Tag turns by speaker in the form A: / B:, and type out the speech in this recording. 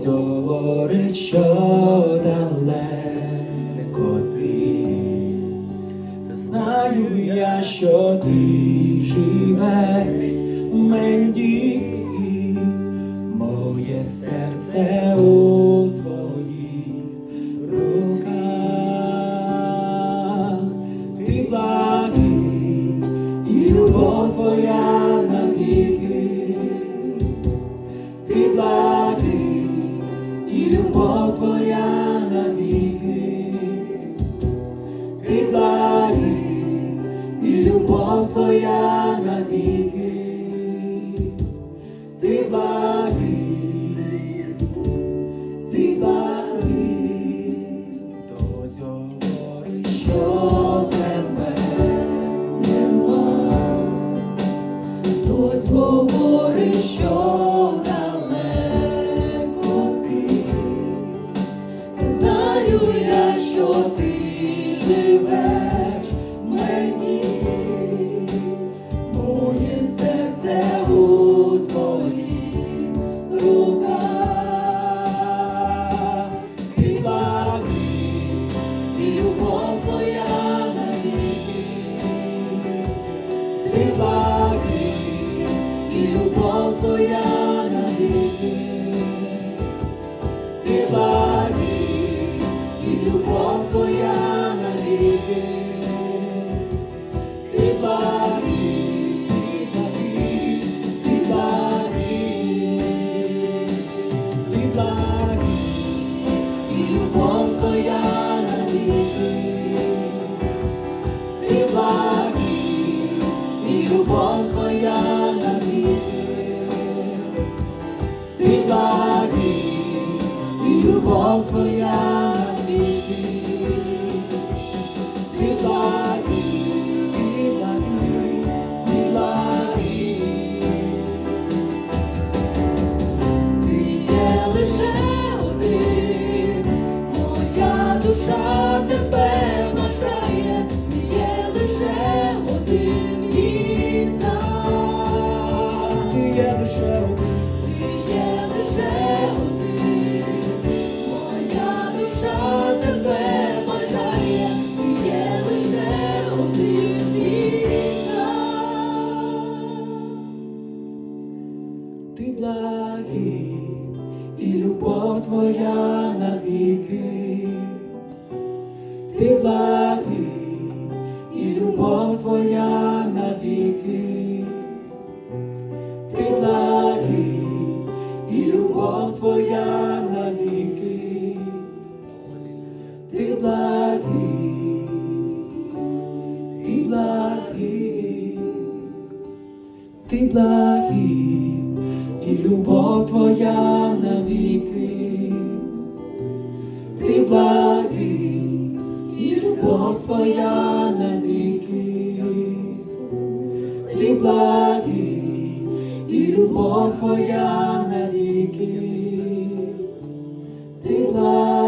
A: Хтось що далеко ти, знаю я, що ти живеш у мені, моє серце. у ти благий, ти благий, що тебе нема, хтось говорить, що далеко ти. Знаю я, що ти ти благий, і любов твоя навіки ти благий, і любов твоя навіки, ти благий, ти благий, ти благий, і благий, і любов твоя навіки, ти Ти благий, і любов твоя навіки, ти благий, і любов твоя навіки. Ти благий, і любов твоя навіки, ти благий, ти благий, ти благий, і любов твоя навіки, ти благий, і любов твоя навіки. Ти благий, і любов твоя навіки, ти благий.